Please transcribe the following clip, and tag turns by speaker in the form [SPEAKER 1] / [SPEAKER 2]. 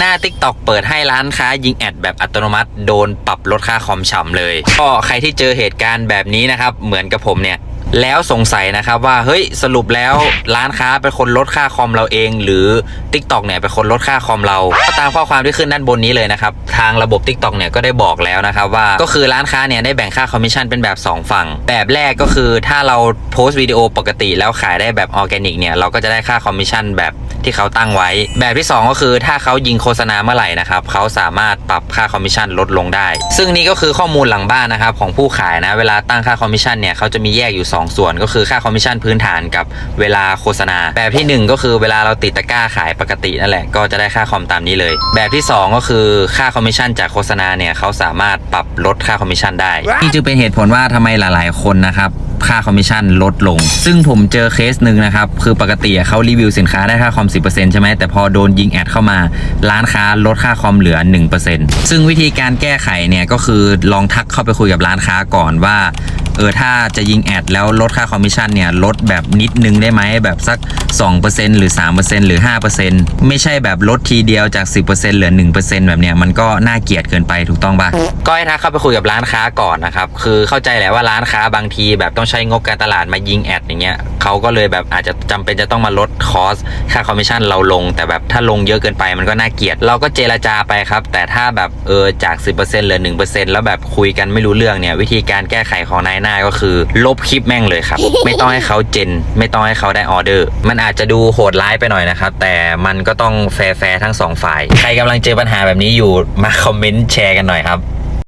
[SPEAKER 1] หน้า TikTok เปิดให้ร้านค้ายิงแอดแบบอัตโนมัติ โดนปรับลดค่าคอมฉ่ำเลย ก็ใครที่เจอเหตุการณ์แบบนี้นะครับ เหมือนกับผมเนี่ยแล้วสงสัยนะครับว่าเฮ้ยสรุปแล้วร้านค้าเป็นคนลดค่าคอมเราเอง หรือ TikTok เนี่ยเป็นคนลดค่าคอมเราก็ตามข้อความที่ขึ้นด้านบนนี้เลยนะครับ ทางระบบ TikTok เนี่ยก็ได้บอกแล้วนะครับว่าก็คือร้านค้าเนี่ยได้แบ่งค่าคอมมิชชั่นเป็นแบบ 2 ฝั่ง แบบแรกก็คือถ้าเราโพสต์วิดีโอปกติแล้วขายได้แบบออร์แกนิกเนี่ยเราก็จะได้ค่าคอมมิชชั่นแบบ ที่เขาตั้งไว้ แบบที่ 2 ก็คือถ้าเขายิงโฆษณาเมื่อไหร่นะครับเขาสามารถปรับค่าคอมมิชชั่นลดลงได้ ซึ่งนี่ก็คือข้อมูลหลังบ้านนะครับของผู้ขายนะเวลาตั้งค่าคอมมิชชั่นเนี่ยเขาจะมีแยกอยู่ 2 ส่วนก็คือค่าคอมมิชชั่นพื้นฐานกับเวลาโฆษณา แบบทีหนึ่1 ก็คือเวลาเราติดตะกร้าขายปกตินั่นแหละก็จะได้ค่าคอมตามนี้เลย แบบที่ 2 ก็คือค่าคอมมิชชั่นจากโฆษณาเนี่ยเขาสามารถปรับลดค่าคอมมิชชั่นได้นี่จึงเป็นเหตุผลว่าทำไมหลาย ๆ คนนะครับ ค่าคอมมิชชั่นลดลง ซึ่งผมเจอเคสหนึ่งนะครับ คือปกติเขารีวิวสินค้าได้ค่าคอม 10%ใช่ไหมแต่พอโดนยิงแอดเข้ามา ร้านค้าลดค่าคอมเหลือ 1%ซึ่งวิธีการแก้ไขเนี่ยก็คือลองทักเข้าไปคุยกับร้านค้าก่อนว่า เออถ้าจะยิงแอดแล้วลดค่าคอมมิชชั่นเนี่ยลดแบบนิดนึงได้ไหมแบบสัก 2%หรือ 3%หรือ 5%ไม่ใช่แบบลดทีเดียวจาก 10%เหลือ 1%แบบเนี้ยมันก็น่าเกลียดเกินไปถูกต้องปะก็ให้ทักเข้าไปคุยกับร้านค้าก่อนนะครับ คือเข้าใจแหละว่าร้านค้าบางทีแบบต้องใช้งบการตลาดมายิงแอดอย่างเงี้ยเขาก็เลยแบบอาจจะจำเป็นจะต้องมาลดคอสค่าคอมมิชชั่นเราลง แต่แบบถ้าลงเยอะเกินไปมันก็น่าเกลียด เราก็เจรจาไปครับ แต่ถ้าแบบเออจาก 10%เหลือ 1%แล้วแบบคุยกันไม่รู้เรื่องเนี่ยวิธีการแก้ไขของนายหน้าก็คือ ลบคลิปแม่งเลยครับ ไม่ต้องให้เขาเจน ไม่ต้องให้เขาได้ออเดอร์ มันอาจจะดูโหดร้ายไปหน่อยนะครับ แต่มันก็ต้องแฟร์ๆทั้งสองฝ่าย ใครกำลังเจอปัญหาแบบนี้อยู่มาคอมเมนต์แชร์กันหน่อยครับ